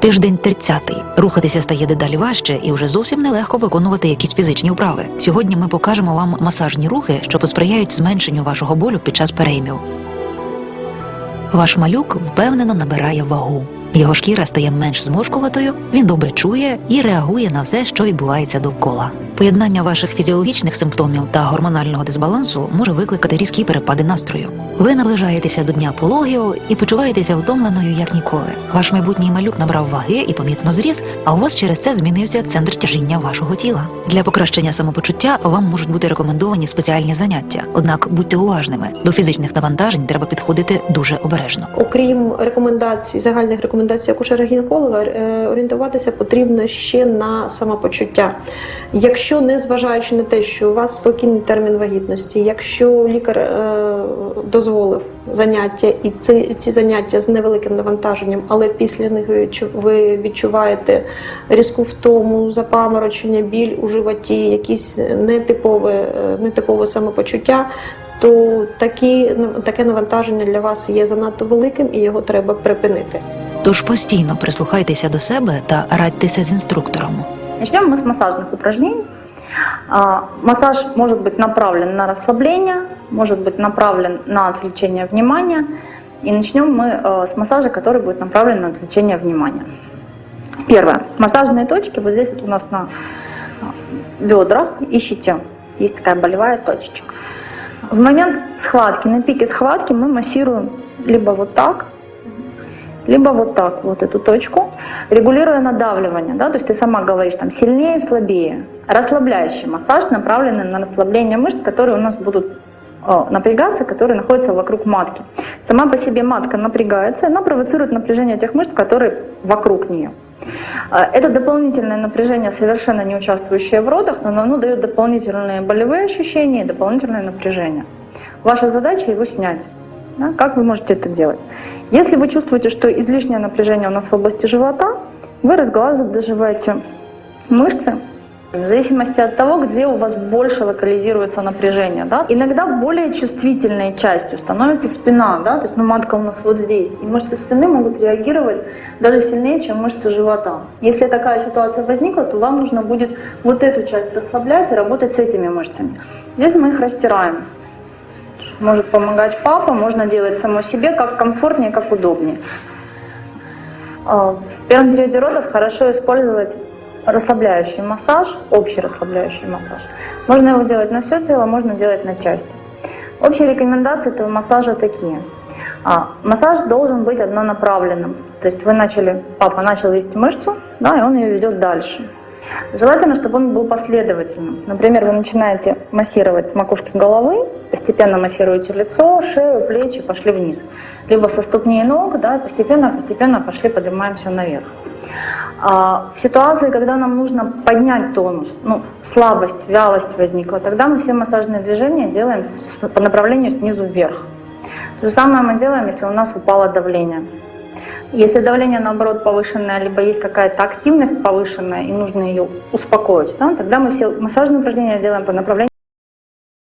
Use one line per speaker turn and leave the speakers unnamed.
Тиждень 30. Рухатися стає дедалі важче і вже зовсім нелегко виконувати якісь фізичні вправи. Сьогодні ми покажемо вам масажні рухи, що посприяють зменшенню вашого болю під час переймів. Ваш малюк впевнено набирає вагу. Його шкіра стає менш зморшкуватою, він добре чує і реагує на все, що відбувається довкола. Поєднання ваших фізіологічних симптомів та гормонального дисбалансу може викликати різкі перепади настрою. Ви наближаєтеся до дня пологів і почуваєтеся втомленою як ніколи. Ваш майбутній малюк набрав ваги і помітно зріс, а у вас через це змінився центр тяжіння вашого тіла. Для покращення самопочуття вам можуть бути рекомендовані спеціальні заняття. Однак будьте уважними, до фізичних навантажень треба підходити дуже обережно.
Окрім рекомендацій, загальних рекомендацій акушера-гінеколога, е, орієнтуватися потрібно ще на самопочуття. Якщо не зважаючи на те, що у вас спокійний термін вагітності, якщо лікар е, дозволив заняття і ці, ці заняття з невеликим навантаженням, але після них ви відчуваєте різку втому, запаморочення, біль у животі, якісь нетипове, е, нетипове самопочуття, то такі, таке навантаження для вас є занадто великим і його треба припинити.
Тож постійно прислухайтеся до себе та радьтеся з інструктором.
Начнем мы с массажных упражнений. А, Массаж может быть направлен на расслабление, может быть направлен на отвлечение внимания. И начнем мы э, с массажа, который будет направлен на отвлечение внимания. Первое. Массажные точки вот здесь вот у нас на а, бедрах. Ищите, есть такая болевая точечка. В момент схватки, на пике схватки мы массируем либо вот так, либо вот так, вот эту точку, регулируя надавливание, да, то есть ты сама говоришь там сильнее, слабее. Расслабляющий массаж направленный на расслабление мышц, которые у нас будут э, напрягаться, которые находятся вокруг матки. Сама по себе матка напрягается, она провоцирует напряжение тех мышц, которые вокруг нее. Э, Это дополнительное напряжение, совершенно не участвующее в родах, но оно дает дополнительные болевые ощущения и дополнительное напряжение. Ваша задача его снять. Да? Как вы можете это делать? Если вы чувствуете, что излишнее напряжение у нас в области живота, вы разглаживаете мышцы в зависимости от того, где у вас больше локализируется напряжение. Да? Иногда более чувствительной частью становится спина, да? то есть ну, матка у нас вот здесь, и мышцы спины могут реагировать даже сильнее, чем мышцы живота. Если такая ситуация возникла, то вам нужно будет вот эту часть расслаблять и работать с этими мышцами. Здесь мы их растираем. Может помогать папа, можно делать само себе, как комфортнее, как удобнее. А, В первом периоде родов хорошо использовать расслабляющий массаж, общий расслабляющий массаж. Можно его делать на все тело, можно делать на части. Общие рекомендации этого массажа такие. А, Массаж должен быть однонаправленным. То есть вы начали, папа начал вести мышцу, да, и он ее ведет дальше. Желательно, чтобы он был последовательным. Например, вы начинаете массировать с макушки головы, постепенно массируете лицо, шею, плечи, пошли вниз. Либо со ступней ног, да, постепенно-постепенно пошли, поднимаемся наверх. А в ситуации, когда нам нужно поднять тонус, ну, слабость, вялость возникла, тогда мы все массажные движения делаем по направлению снизу вверх. То же самое мы делаем, если у нас упало давление. Если давление, наоборот, повышенное, либо есть какая-то активность повышенная, и нужно ее успокоить, да, тогда мы все массажные упражнения делаем по направлению